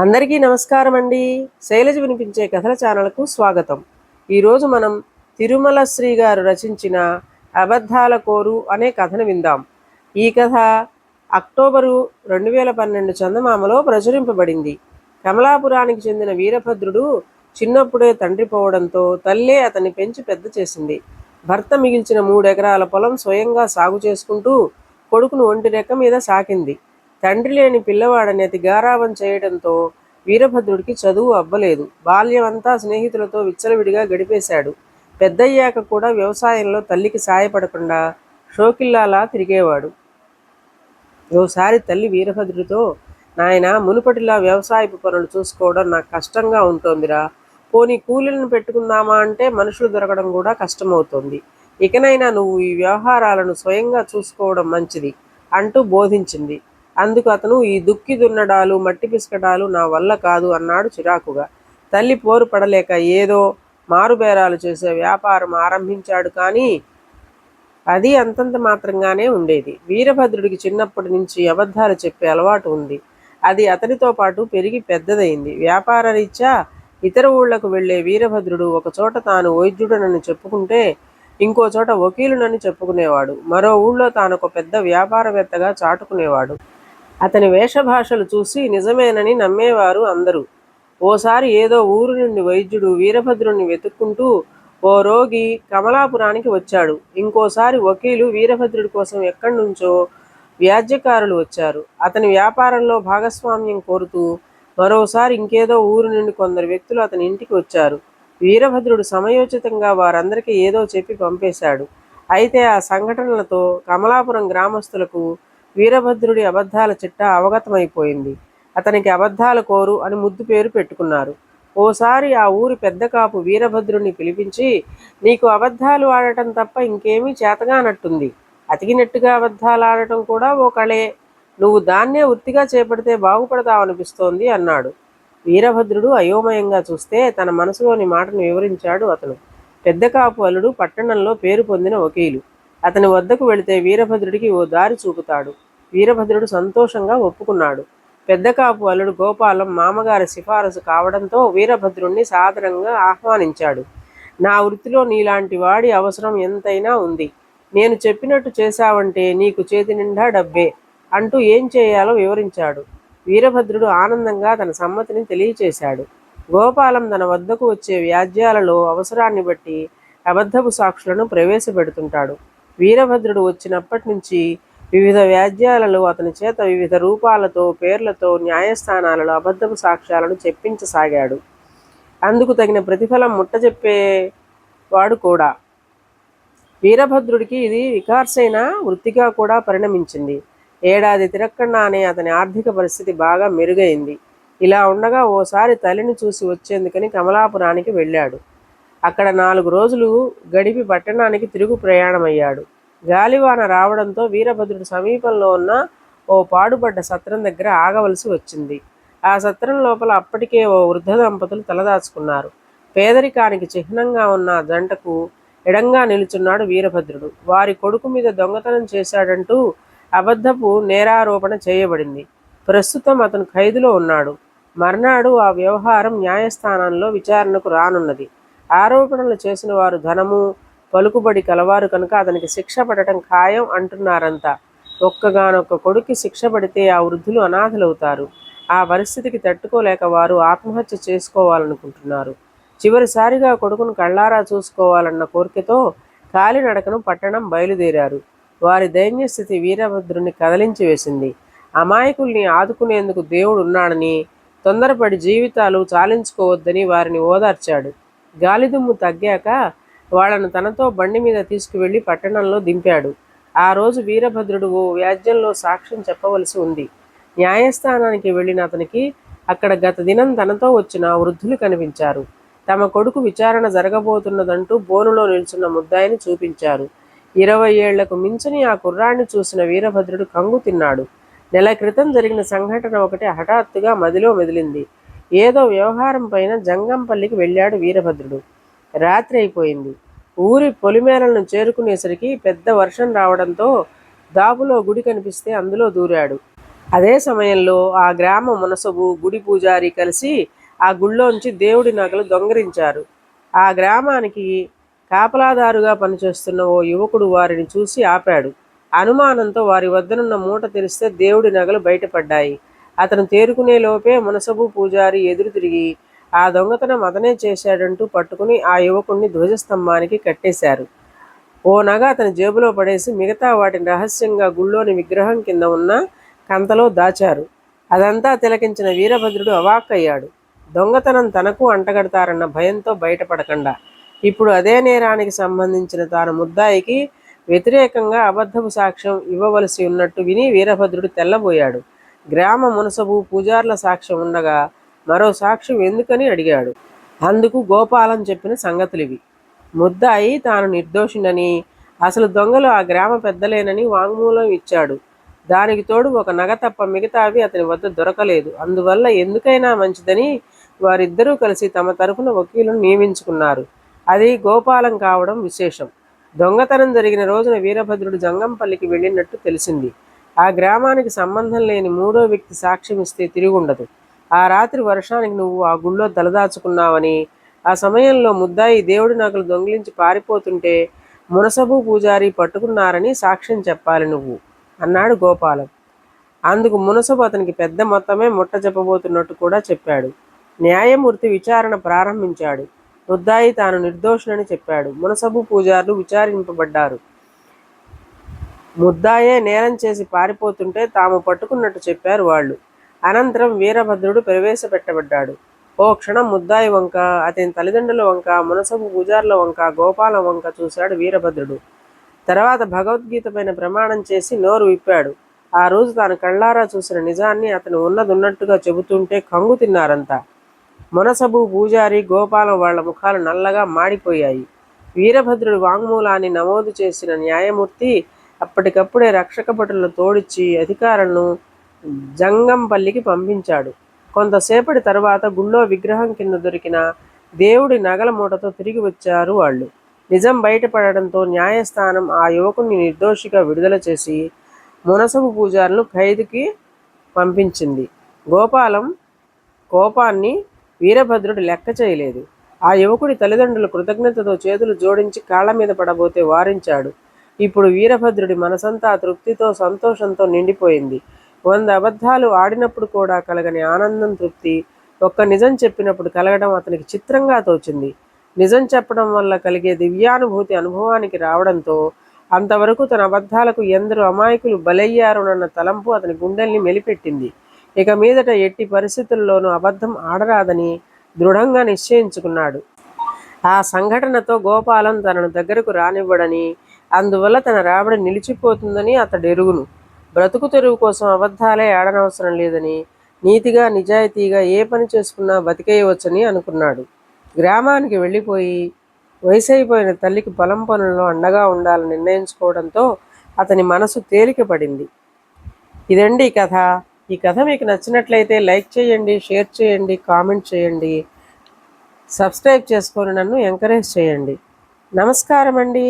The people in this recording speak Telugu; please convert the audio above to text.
అందరికీ నమస్కారం అండి. శైలజ వినిపించే కథల ఛానల్కు స్వాగతం. ఈరోజు మనం తిరుమల శ్రీ గారు రచించిన అబద్ధాల కోరు అనే కథను విందాం. ఈ కథ అక్టోబరు రెండు వేల పన్నెండు చందమామలో ప్రచురింపబడింది. కమలాపురానికి చెందిన వీరభద్రుడు చిన్నప్పుడే తండ్రి పోవడంతో తల్లే అతన్ని పెంచి పెద్ద చేసింది. భర్త మిగిల్చిన మూడెకరాల పొలం స్వయంగా సాగు చేసుకుంటూ కొడుకును ఒంటి రెక్క మీద సాకింది. తండ్రి లేని పిల్లవాడని అతి గారాబం చేయడంతో వీరభద్రుడికి చదువు అవ్వలేదు. బాల్యం అంతా స్నేహితులతో విచ్చలవిడిగా గడిపేశాడు. పెద్దయ్యాక కూడా వ్యవసాయంలో తల్లికి సాయపడకుండా షోకిల్లాలా తిరిగేవాడు. ఓసారి తల్లి వీరభద్రుడితో నాయన మునుపటిలా వ్యవసాయపు పనులు చూసుకోవడం నాకు కష్టంగా ఉంటోందిరా. పోనీ కూలీలను పెట్టుకుందామా అంటే మనుషులు దొరకడం కూడా కష్టమవుతోంది. ఇకనైనా నువ్వు ఈ వ్యవహారాలను స్వయంగా చూసుకోవడం మంచిది అంటూ బోధించింది. అందుకు అతను ఈ దుక్కి దున్నడాలు మట్టి పిసకడాలు నా వల్ల కాదు అన్నాడు చిరాకుగా. తల్లి పోరు పడలేక ఏదో మారుబేరాలు చేసే వ్యాపారం ఆరంభించాడు కానీ అది అంతంత మాత్రంగానే ఉండేది. వీరభద్రుడికి చిన్నప్పటి నుంచి అబద్ధాలు చెప్పే అలవాటు ఉంది. అది అతనితో పాటు పెరిగి పెద్దదైంది. వ్యాపార రీత్యా ఇతర ఊళ్ళకు వెళ్ళే వీరభద్రుడు ఒక చోట తాను వైద్యుడనని చెప్పుకుంటే ఇంకో చోట వకీలునని చెప్పుకునేవాడు. మరో ఊళ్ళో తాను ఒక పెద్ద వ్యాపారవేత్తగా చాటుకునేవాడు. అతని వేషభాషలు చూసి నిజమేనని నమ్మేవారు అందరూ. ఓసారి ఏదో ఊరు నుండి వైద్యుడు వీరభద్రుణ్ణి వెతుక్కుంటూ ఓ రోగి కమలాపురానికి వచ్చాడు. ఇంకోసారి వకీలు వీరభద్రుడి కోసం ఎక్కడి నుంచో వ్యాజ్యకారులు వచ్చారు. అతని వ్యాపారంలో భాగస్వామ్యం కోరుతూ మరోసారి ఇంకేదో ఊరు నుండి కొందరు వ్యక్తులు అతని ఇంటికి వచ్చారు. వీరభద్రుడు సమయోచితంగా వారందరికీ ఏదో చెప్పి పంపేశాడు. అయితే ఆ సంఘటనలతో కమలాపురం గ్రామస్తులకు వీరభద్రుడి అబద్ధాల చిట్ట అవగతమైపోయింది. అతనికి అబద్ధాల కోరు అని ముద్దు పేరు పెట్టుకున్నారు. ఓసారి ఆ ఊరి పెద్ద కాపు వీరభద్రుడిని పిలిపించి నీకు అబద్ధాలు ఆడటం తప్ప ఇంకేమీ చేతగానట్టుంది. అతికినట్టుగా అబద్ధాలు ఆడటం కూడా ఓ కళే. నువ్వు దాన్నే వృత్తిగా చేపడితే బాగుపడతావనిపిస్తోంది అన్నాడు. వీరభద్రుడు అయోమయంగా చూస్తే తన మనసులోని మాటను వివరించాడు అతను. పెద్ద కాపు అల్లుడు పట్టణంలో పేరు పొందిన వకీలు. అతని వద్దకు వెళితే వీరభద్రుడికి ఓ దారి చూపుతాడు. వీరభద్రుడు సంతోషంగా ఒప్పుకున్నాడు. పెద్ద కాపు అల్లుడు గోపాలం మామగారి సిఫారసు కావడంతో వీరభద్రుణ్ణి సాదరంగా ఆహ్వానించాడు. నా వృత్తిలో నీలాంటి వాడి అవసరం ఎంతైనా ఉంది. నేను చెప్పినట్టు చేశావంటే నీకు చేతి నిండా డబ్బే అంటూ ఏం చేయాలో వివరించాడు. వీరభద్రుడు ఆనందంగా తన సమ్మతిని తెలియచేశాడు. గోపాలం తన వద్దకు వచ్చే వ్యాజ్యాలలో అవసరాన్ని బట్టి అబద్ధపు సాక్షులను ప్రవేశపెడుతుంటాడు. వీరభద్రుడు వచ్చినప్పటి నుంచి వివిధ వ్యాజ్యాలలో అతని చేత వివిధ రూపాలతో పేర్లతో న్యాయస్థానాలలో అబద్ధపు సాక్ష్యాలను చెప్పించసాగాడు. అందుకు తగిన ప్రతిఫలం ముట్టజెప్పేవాడు కూడా. వీరభద్రుడికి ఇది వికార్సైన వృత్తిగా కూడా పరిణమించింది. ఏడాది తిరక్కన్నానే అతని ఆర్థిక పరిస్థితి బాగా మెరుగైంది. ఇలా ఉండగా ఓసారి తల్లిని చూసి వచ్చేందుకని కమలాపురానికి వెళ్ళాడు. అక్కడ నాలుగు రోజులు గడిపి పట్టణానికి తిరుగు ప్రయాణమయ్యాడు. గాలివాన రావడంతో వీరభద్రుడు సమీపంలో ఉన్న ఓ పాడుపడ్డ సత్రం దగ్గర ఆగవలసి వచ్చింది. ఆ సత్రం లోపల అప్పటికే ఓ వృద్ధ దంపతులు తలదాచుకున్నారు. పేదరికానికి చిహ్నంగా ఉన్న జంటకు ఎడంగా నిలుచున్నాడు వీరభద్రుడు. వారి కొడుకు మీద దొంగతనం చేశాడంటూ అబద్ధపు నేరారోపణ చేయబడింది. ప్రస్తుతం అతను ఖైదులో ఉన్నాడు. మర్నాడు ఆ వ్యవహారం న్యాయస్థానంలో విచారణకు రానున్నది. ఆరోపణలు చేసిన వారు ధనము పలుకుబడి కలవారు కనుక అతనికి శిక్ష పడటం ఖాయం అంటున్నారంతా. ఒక్కగానొక్క కొడుకు శిక్ష పడితే ఆ వృద్ధులు అనాథలవుతారు. ఆ పరిస్థితికి తట్టుకోలేక వారు ఆత్మహత్య చేసుకోవాలనుకుంటున్నారు. చివరిసారిగా కొడుకును కళ్ళారా చూసుకోవాలన్న కోరికతో కాలినడకను పట్టణం బయలుదేరారు. వారి దైన్యస్థితి వీరభద్రుని కదలించి వేసింది. అమాయకుల్ని ఆదుకునేందుకు దేవుడు ఉన్నాడని తొందరపడి జీవితాలు చాలించుకోవద్దని వారిని ఓదార్చాడు. గాలిదుమ్ము తగ్గాక వాళ్ళను తనతో బండి మీద తీసుకువెళ్ళి పట్టణంలో దింపాడు. ఆ రోజు వీరభద్రుడు ఓ వ్యాజ్యంలో సాక్ష్యం చెప్పవలసి ఉంది. న్యాయస్థానానికి వెళ్ళిన అతనికి అక్కడ గత దినం తనతో వచ్చిన వృద్ధులు కనిపించారు. తమ కొడుకు విచారణ జరగబోతున్నదంటూ బోనులో నిల్చున్న ముద్దాయిని చూపించారు. ఇరవై ఏళ్ళకు మించని ఆ కుర్రాన్ని చూసిన వీరభద్రుడు కంగు తిన్నాడు. నెల క్రితం జరిగిన సంఘటన ఒకటి హఠాత్తుగా మదిలో మెదిలింది. ఏదో వ్యవహారం పైన జంగంపల్లికి వెళ్ళాడు వీరభద్రుడు. రాత్రి అయిపోయింది. ఊరి పొలిమేరలను చేరుకునేసరికి పెద్ద వర్షం రావడంతో దాపులో గుడి కనిపిస్తే అందులో దూరాడు. అదే సమయంలో ఆ గ్రామ మునసబు గుడి పూజారి కలిసి ఆ గుళ్ళోంచి దేవుడి నగలు దొంగరించారు. ఆ గ్రామానికి కాపలాదారుగా పనిచేస్తున్న ఓ యువకుడు వారిని చూసి ఆపాడు. అనుమానంతో వారి వద్దనున్న మూట తెరిస్తే దేవుడి నగలు బయటపడ్డాయి. అతను తేరుకునే లోపే మునసబు పూజారి ఎదురు తిరిగి ఆ దొంగతనం అతనే చేశాడంటూ పట్టుకుని ఆ యువకుణ్ణి ధ్వజస్తంభానికి కట్టేశారు. ఓ నగ అతని జేబులో పడేసి మిగతా వాటిని రహస్యంగా గుళ్ళోని విగ్రహం కింద ఉన్న కంతలో దాచారు. అదంతా తిలకించిన వీరభద్రుడు అవాక్కయ్యాడు. దొంగతనం తనకు అంటగడతారన్న భయంతో బయటపడకుండా. ఇప్పుడు అదే నేరానికి సంబంధించిన తాను ముద్దాయికి వ్యతిరేకంగా అబద్ధపు సాక్ష్యం ఇవ్వవలసి ఉన్నట్టు విని వీరభద్రుడు తెల్లబోయాడు. గ్రామ మునసబు పూజార్ల సాక్ష్యం ఉండగా మరో సాక్ష్యం ఎందుకని అడిగాడు. అందుకు గోపాలం చెప్పిన సంగతులివి. ముద్దాయి తాను నిర్దోషినని అసలు దొంగలు ఆ గ్రామ పెద్దలేనని వాంగ్మూలం ఇచ్చాడు. దానికి తోడు ఒక నగ తప్ప మిగతావి అతని వద్ద దొరకలేదు. అందువల్ల ఎందుకైనా మంచిదని వారిద్దరూ కలిసి తమ తరఫున వకీలను నియమించుకున్నారు. అది గోపాలం కావడం విశేషం. దొంగతనం జరిగిన రోజున వీరభద్రుడు జంగంపల్లికి వెళ్ళినట్టు తెలిసింది. ఆ గ్రామానికి సంబంధం లేని మూడో వ్యక్తి సాక్ష్యం ఇస్తే తిరుగుండదు. ఆ రాత్రి వర్షానికి నువ్వు ఆ గుళ్ళో తలదాచుకున్నావని ఆ సమయంలో ముద్దాయి దేవుడి నగలు దొంగిలించి పారిపోతుంటే మునసబు పూజారి పట్టుకున్నారని సాక్ష్యం చెప్పాలి నువ్వు అన్నాడు గోపాలం. అందుకు మునసబు అతనికి పెద్ద మొత్తమే ముట్ట చెప్పబోతున్నట్టు కూడా చెప్పాడు. న్యాయమూర్తి విచారణ ప్రారంభించాడు. ముద్దాయి తాను నిర్దోషులని చెప్పాడు. మునసబు పూజారులు విచారింపబడ్డారు. ముద్దాయే నేరం చేసి పారిపోతుంటే తాము పట్టుకున్నట్టు చెప్పారు వాళ్ళు. అనంతరం వీరభద్రుడు ప్రవేశపెట్టబడ్డాడు. ఓ క్షణం ముద్దాయి వంక అతని తల్లిదండ్రుల వంక మునసబు గుజార్ల వంక గోపాల వంక చూశాడు వీరభద్రుడు. తర్వాత భగవద్గీత పైన ప్రమాణం చేసి నోరు విప్పాడు. ఆ రోజు తాను కళ్ళారా చూసిన నిజాన్ని అతను ఉన్నదున్నట్టుగా చెబుతుంటే కంగు తిన్నారంతా. మునసబు పూజారి గోపాలం వాళ్ళ ముఖాలు నల్లగా మాడిపోయాయి. వీరభద్రుడు వాంగ్మూలాన్ని నమోదు చేసిన న్యాయమూర్తి అప్పటికప్పుడే రక్షక భటులను తోడిచ్చి అధికారులను జంగంపల్లికి పంపించాడు. కొంతసేపటి తర్వాత గుళ్ళో విగ్రహం కింద దొరికిన దేవుడి నగల మూటతో తిరిగి వచ్చారు వాళ్ళు. నిజం బయటపడడంతో న్యాయస్థానం ఆ యువకుని నిర్దోషిగా విడుదల చేసి మునసబు పూజారులను ఖైదుకి పంపించింది. గోపాలం కోపాన్ని వీరభద్రుడు లెక్క చేయలేదు. ఆ యువకుడి తల్లిదండ్రులు కృతజ్ఞతతో చేతులు జోడించి కాళ్ళ మీద పడబోతే వారించాడు. ఇప్పుడు వీరభద్రుడి మనసంతా తృప్తితో సంతోషంతో నిండిపోయింది. వంద అబద్ధాలు ఆడినప్పుడు కూడా కలగని ఆనందం తృప్తి ఒక్క నిజం చెప్పినప్పుడు కలగడం అతనికి చిత్రంగా తోచింది. నిజం చెప్పడం వల్ల కలిగే దివ్యానుభూతి అనుభవానికి రావడంతో అంతవరకు తన అబద్ధాలకు ఎందరు అమాయకులు బలయ్యారునన్న తలంపు అతని గుండెల్ని మెలిపెట్టింది. ఇక మీదట ఎట్టి పరిస్థితుల్లోనూ అబద్ధం ఆడరాదని దృఢంగా నిశ్చయించుకున్నాడు. ఆ సంఘటనతో గోపాలం తనను దగ్గరకు రానివ్వడని అందువల్ల తన రాబడి నిలిచిపోతుందని అతడు ఎరుగును బ్రతుకు తెరువు కోసం అబద్ధాలే ఆడనవసరం లేదని నీతిగా నిజాయితీగా ఏ పని చేసుకున్నా బతికేయవచ్చని అనుకున్నాడు. గ్రామానికి వెళ్ళిపోయి వయసైపోయిన తల్లికి పొలం పనుల్లో అండగా ఉండాలని నిర్ణయించుకోవడంతో అతని మనసు తేలిక పడింది ఇదండి కథ. ఈ కథ మీకు నచ్చినట్లయితే లైక్ చేయండి షేర్ చేయండి కామెంట్ చేయండి. సబ్స్క్రైబ్ చేసుకొని నన్ను ఎంకరేజ్ చేయండి. నమస్కారం అండి